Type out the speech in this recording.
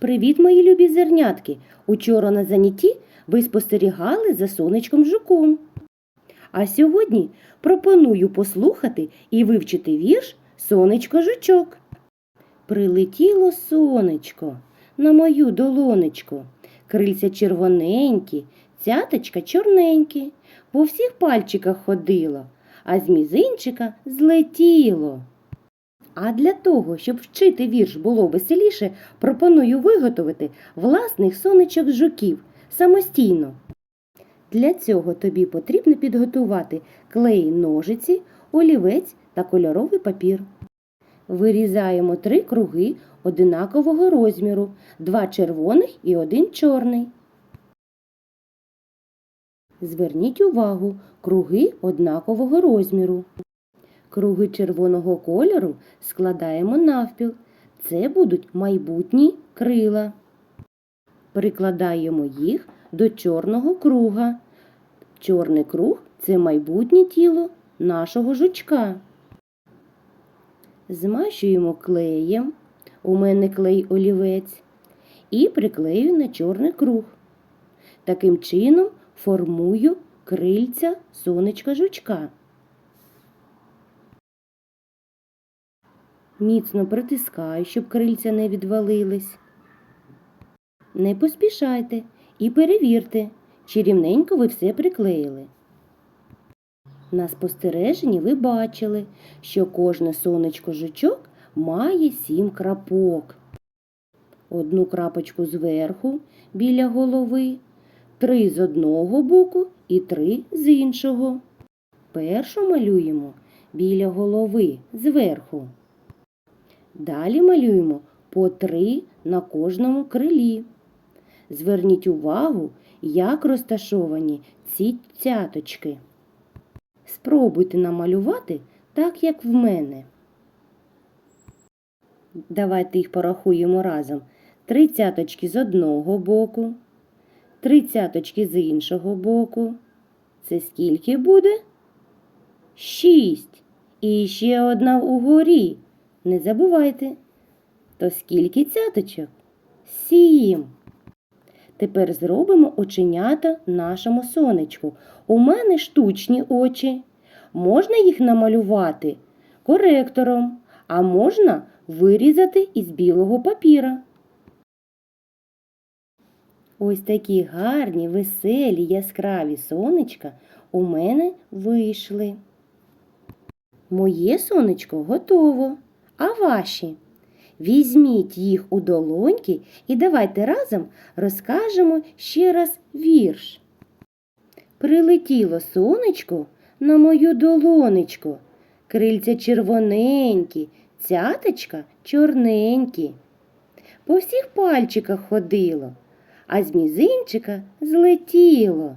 Привіт, мої любі зернятки! Учора на занятті ви спостерігали за сонечком жуком. А сьогодні пропоную послухати і вивчити вірш Сонечко жучок. Прилетіло сонечко на мою долонечку, крильця червоненькі, цяточка чорненькі, по всіх пальчиках ходило, а з мізинчика злетіло. А для того, щоб вчити вірш було веселіше, пропоную виготовити власних сонечок жуків самостійно. Для цього тобі потрібно підготувати клей ножиці, олівець та кольоровий папір. Вирізаємо три круги одинакового розміру, два червоних і один чорний. Зверніть увагу, круги однакового розміру. Круги червоного кольору складаємо навпіл. Це будуть майбутні крила. Прикладаємо їх до чорного круга. Чорний круг це майбутнє тіло нашого жучка. Змащуємо клеєм. У мене клей олівець. І приклею на чорний круг. Таким чином формую крильця сонечка жучка. Міцно притискаю, щоб крильця не відвалились. Не поспішайте і перевірте, чи рівненько ви все приклеїли. На спостереженні ви бачили, що кожне сонечко жучок має сім крапок. Одну крапочку зверху біля голови, три з одного боку і три з іншого. Першу малюємо біля голови зверху. Далі малюємо по три на кожному крилі. Зверніть увагу, як розташовані ці цяточки. Спробуйте намалювати так, як в мене. Давайте їх порахуємо разом. Три цяточки з одного боку, три цяточки з іншого боку. Це скільки буде? Шість. І ще одна угорі. Не забувайте. То скільки цяточок? Сім. Тепер зробимо оченята нашому сонечку. У мене штучні очі. Можна їх намалювати коректором, а можна вирізати із білого папіра. Ось такі гарні, веселі, яскраві сонечка у мене вийшли. Моє сонечко готово. А ваші? Візьміть їх у долоньки і давайте разом розкажемо ще раз вірш. Прилетіло сонечко на мою долонечко, крильця червоненькі, цяточка чорненькі. По всіх пальчиках ходило, а з мізинчика злетіло.